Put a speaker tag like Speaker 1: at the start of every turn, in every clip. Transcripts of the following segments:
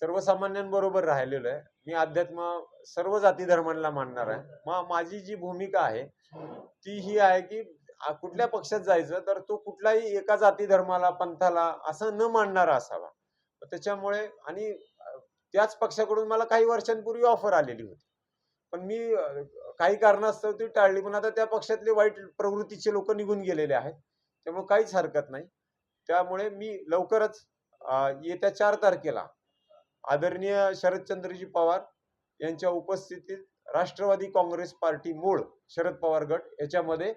Speaker 1: सर्वसामान्यांबरोबर राहिलेलो आहे. मी अध्यात्म सर्व जाती धर्मांना मानणार आहे. मग माझी जी भूमिका आहे ती ही आहे की कुठल्या पक्षात जायचं तर तो कुठलाही एका जाती धर्माला पंथाला असं न मानणारा असावा. त्याच्यामुळे आणि त्याच पक्षाकडून मला काही वर्षांपूर्वी ऑफर आलेली होती. पण मी काही कारणास्तव ती टाळली पण आता त्या पक्षातले वाईट प्रवृत्तीचे लोक निघून गेलेले आहेत. त्यामुळे काहीच हरकत नाही. त्यामुळे मी लवकरच येत्या चार तारखेला आदरणीय शरदचंद्रजी पवार यांच्या उपस्थितीत राष्ट्रवादी काँग्रेस पार्टी मूळ शरद पवार गट याच्यामध्ये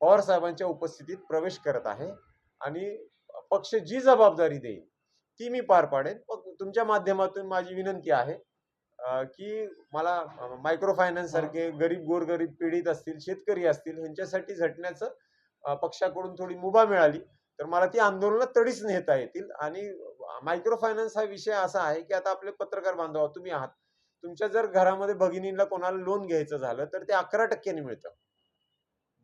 Speaker 1: पवार साहेबांच्या उपस्थितीत प्रवेश करत आहे आणि पक्ष जी जबाबदारी देईल ती मी पार पाडेन. मग तुमच्या माध्यमातून माझी विनंती आहे की मला मायक्रो फायनान्स सारखे गरीब गोरगरीब पीडित असतील शेतकरी असतील ह्यांच्यासाठी झटण्याचं पक्षाकडून थोडी मुभा मिळाली तर मला ती आंदोलनात तडीच नेता येतील आणि मायक्रो फायनान्स हा विषय असा आहे की आता आपले पत्रकार बांधव आहोत, तुम्ही आहात. तुमच्या जर घरामध्ये भगिनीला कोणाला लोन घ्यायचं झालं तर ते अकरा टक्क्यांनी मिळतं.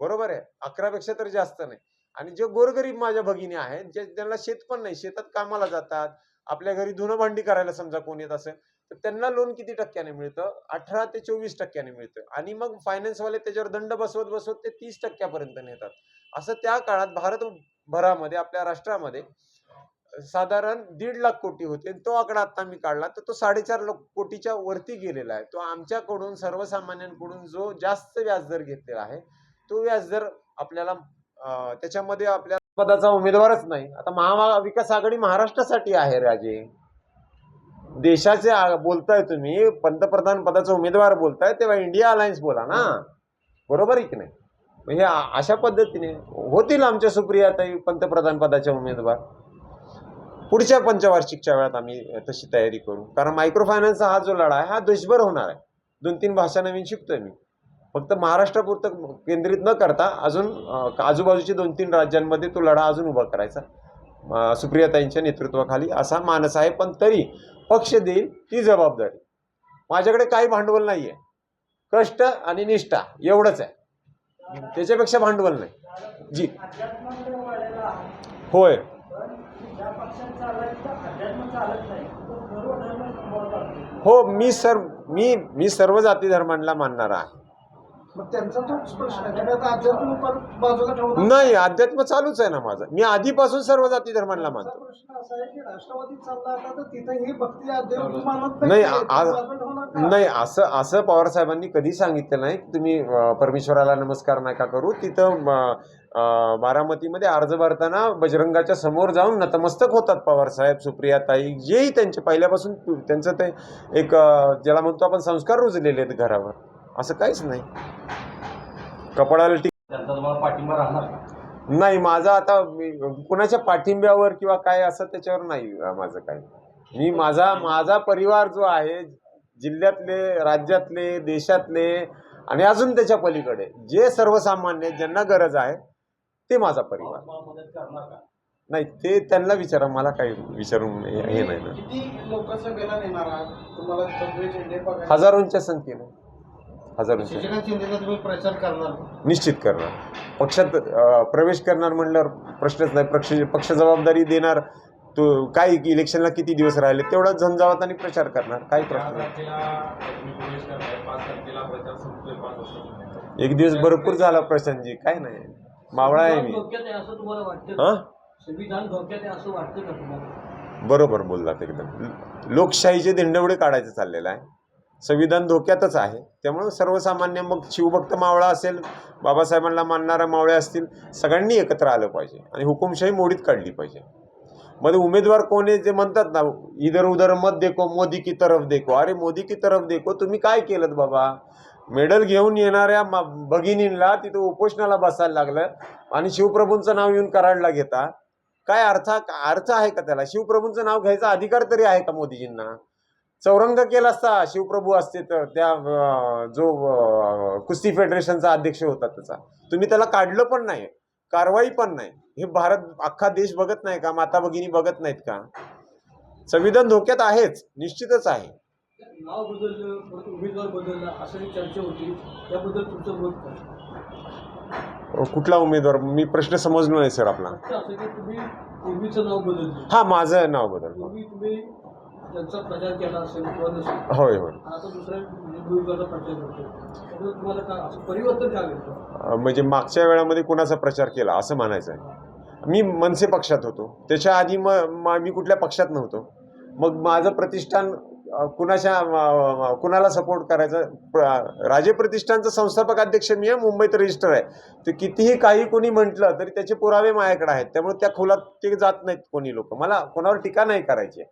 Speaker 1: बरोबर आहे? अकरापेक्षा तर जास्त नाही. आणि जे गोरगरीब माझ्या भगिनी आहेत जे त्यांना शेत पण नाही शेतात कामाला जातात आपल्या घरी धुणं भांडी करायला समजा कोण येत असेल तर त्यांना लोन किती टक्क्याने मिळतं? अठरा ते चोवीस टक्क्याने मिळतं. आणि मग फायनान्सवाले त्याच्यावर दंड बसवत बसवत ते तीस टक्क्यापर्यंत नेतात. असं त्या काळात भारतभरामध्ये आपल्या राष्ट्रामध्ये साधारण दीड लाख कोटी होते. तो आकडा आता मी काढला तर तो साडेचार लाख कोटीच्या वरती गेलेला आहे. तो आमच्याकडून सर्वसामान्यांकडून जो जास्त व्याजदर घेतलेला आहे तो व्याजदर आपल्याला त्याच्यामध्ये आपल्या पदाचा उमेदवारच नाही. आता महाविकास आघाडी महाराष्ट्रासाठी आहे राजे. देशाचे बोलताय तुम्ही पंतप्रधान पदाचा उमेदवार बोलताय तेव्हा इंडिया अलायन्स बोला ना. बरोबर आहे की नाही? हे आ- अशा पद्धतीने होतील आमच्या सुप्रियाताई पंतप्रधान पदाचे उमेदवार? पुढच्या पंचवार्षिकच्या वेळात आम्ही तशी तयारी करू. कारण मायक्रो फायनान्सचा हा जो लढा आहे हा देशभर होणार आहे. दोन तीन भाषा नवीन शिकतोय मी. फक्त महाराष्ट्रापुरतं केंद्रित न करता अजून आजूबाजूच्या दोन तीन राज्यांमध्ये तो लढा अजून उभा करायचा. सुप्रियाताईंच्या नेतृत्वाखाली असा मानस आहे पण तरी पक्ष देईल ती जबाबदारी. माझ्याकडे काही भांडवल नाही आहे कष्ट आणि निष्ठा एवढंच आहे. त्याच्यापेक्षा भांडवल नाही. जी. होय. हो मी सर मी मी सर्व जाती धर्मांना मानणार आहे.
Speaker 2: मग त्यांचा तोच प्रश्न आहे. तुम्ही आता अध्यात्म परत बाजूला ठेवला
Speaker 1: नाही अध्यात्म चालूच आहे ना माझं. मी आधीपासून सर्व जाती धर्मांना मानतो.
Speaker 2: प्रश्न असा आहे की राष्ट्रवादी चालला आता तर तिथे ही भक्ती अध्यात्म मानत
Speaker 1: नाही,
Speaker 2: ते
Speaker 1: आ-
Speaker 2: बाजूला ठेवणार का?
Speaker 1: नाही असं असं पवार साहेबांनी कधी सांगितलं नाही. की तुम्ही अं, परमेश्वराला नमस्कार नका करू. तिथं अं, अं, बारामतीमध्ये अर्ज भरताना बजरंगाच्या समोर जाऊन नतमस्तक होतात पवार साहेब सुप्रियाताई जेही त्यांचे. पहिल्यापासून त्यांचं ते एक अं, ज्याला म्हणतो आपण संस्कार रुजलेले आहेत घरावर. असं काहीच नाही. कपडाला टिक
Speaker 3: त्यांचा तुम्हाला पाठिंबा राहणार का?
Speaker 1: नाही माझा आता मी कुणाच्या पाठिंब्यावर किंवा काय असं त्याच्यावर नाही माझं काय मी माझा माझा परिवार जो आहे जिल्ह्यातले राज्यातले देशातले आणि अजून त्याच्या पलीकडे जे सर्वसामान्य ज्यांना गरज आहे ते माझा परिवार.
Speaker 3: तुम्हाला मदत करणार का?
Speaker 1: नाही ते त्यांना विचारा मला काही विचारून हे हे नाही ना.
Speaker 2: किती लोकसभेला नेणार आहात? तुम्हाला सगळे झेंडे बघायला
Speaker 1: हजारोंच्या संख्येने. हजारोंच्या
Speaker 2: शशिकांत शिंदेचा तुम्ही प्रचार करणार.
Speaker 1: निश्चित करणार. पक्षात अं, प्रवेश करणार म्हणल्यावर प्रश्नच नाही. पक्ष पक्ष जबाबदारी देणार तो काय इलेक्शनला किती दिवस राहिले तेवढा झंझावात आणि प्रचार करणार. काही प्रश्न नाही. एक दिवस भरपूर झाला प्रशांतजी. काय नाही. मावळा आहे मी.
Speaker 4: धोक्यात आहे असं तुम्हाला वाटतं?
Speaker 1: हा?
Speaker 4: संविधान धोक्यात आहे असं वाटतं का तुम्हाला?
Speaker 1: बरोबर बोललात एकदम. लोकशाहीचे दिंडवडे काढायचं चाललेलं आहे. संविधान धोक्यातच आहे. त्यामुळं सर्वसामान्य मग शिवभक्त मावळा असेल बाबासाहेबांना मानणारा मावळे असतील सगळ्यांनी एकत्र आलं पाहिजे आणि हुकुमशाही मोडीत काढली पाहिजे. मध्ये उमेदवार कोण आहे जे म्हणतात ना इधर उधर मत देखो मोदी की तरफ देखो. अरे मोदी की तरफ देखो तुम्ही काय केलं बाबा? मेडल घेऊन येणाऱ्या मा- तिथं उपोषणाला बसायला लागलं आणि शिवप्रभूंचं नाव येऊन कराडला घेता. काय अर्थ अर्थ आहे का त्याला? शिवप्रभूंचं नाव घ्यायचा अधिकार तरी आहे का मोदीजींना? चौरंग केला असता शिवप्रभू असते तर त्या जो कुस्ती फेडरेशनचा अध्यक्ष होता त्याचा. तुम्ही त्याला काढलं पण नाही कारवाई पण नाही. हे भारत अख्खा देश बघत नाही का? माता भगिनी बघत नाहीत का? संविधान धोक्यात आहेच निश्चितच आहे.
Speaker 4: नाव बदललं परत उमेदवार बदलला असं एक चर्चा होती. त्याबद्दल तुमचं मत काय?
Speaker 1: कुठला उमेदवार? मी प्रश्न समजलो नाही सर आपला.
Speaker 4: तुम्ही पूर्वीचं नाव
Speaker 1: हा माझं नाव बदल
Speaker 4: तुम्ही त्यांचा प्रचार केला असेल किंवा नसेल
Speaker 1: होय होय.
Speaker 4: आता दुसऱ्या भूमिकाचा प्रचार करतो त्यामुळे तुम्हाला काय असं परिवर्तन काय
Speaker 1: म्हणजे मागच्या वेळामध्ये कुणाचा प्रचार केला असं म्हणायचं आहे. मी मनसे पक्षात होतो. त्याच्या आधी मग म- कुठल्या पक्षात नव्हतो. मग माझं प्रतिष्ठान कुणाच्या कुणाला सपोर्ट करायचं? राजे प्रतिष्ठानचं संस्थापक अध्यक्ष मी आहे मुंबईत रजिस्टर आहे. ते कितीही काही कोणी म्हटलं तरी त्याचे पुरावे माझ्याकडे आहेत. त्यामुळे त्या खोलात ते जात नाहीत कोणी लोक. मला कोणावर टीका नाही करायची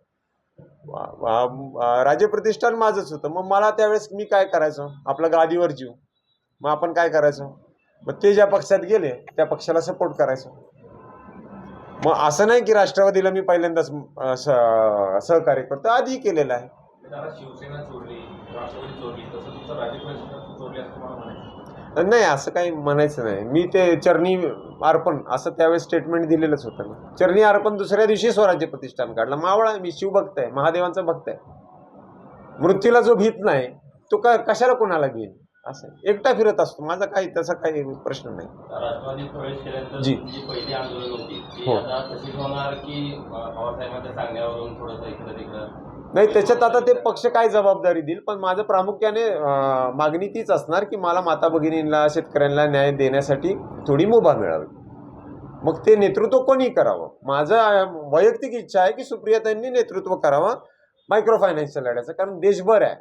Speaker 1: राजप्रतिष्ठान वा- वा- माझंच होतं. मग मला त्यावेळेस मी काय करायचो? आपलं गादीवर जीव. मग आपण काय करायचो? मग ते ज्या पक्षात गेले त्या पक्षाला सपोर्ट करायचो. मग असं नाही की राष्ट्रवादीला मी पहिल्यांदाच स- सहकार्य करतो. आधी केलेलं आहे.
Speaker 3: शिवसेना चोरली राष्ट्रवादी चोरली तसं तुमचं राज्य परिषद चोरली असं मला म्हणायचं
Speaker 1: नाही असं काही म्हणायचं नाही. मी ते चरणी अर्पण असं त्यावेळेस स्टेटमेंट दिलेलंच होतं ना. चरणी अर्पण दुसऱ्या दिवशी स्वराज्य प्रतिष्ठान काढलं. मावळा मी शिवभक्त आहे महादेवांचा भक्त आहे मृत्यूला जो भीत नाही तो का कशाला कोणाला घेईन? असं. एकटा फिरत असतो. माझा काही तसा काही प्रश्न नाही. जी. हो. नाही त्याच्यात आता ते पक्ष काय जबाबदारी देईल पण माझं प्रामुख्याने मागणी तीच असणार की मला माता भगिनींना शेतकऱ्यांना न्याय देण्यासाठी थोडी मुभा मिळावी. मग ते नेतृत्व कोणी करावं? माझं वैयक्तिक इच्छा आहे की सुप्रियाताईंनी नेतृत्व करावं मायक्रो फायनान्सच्या लढ्याचं कारण देशभर आहे.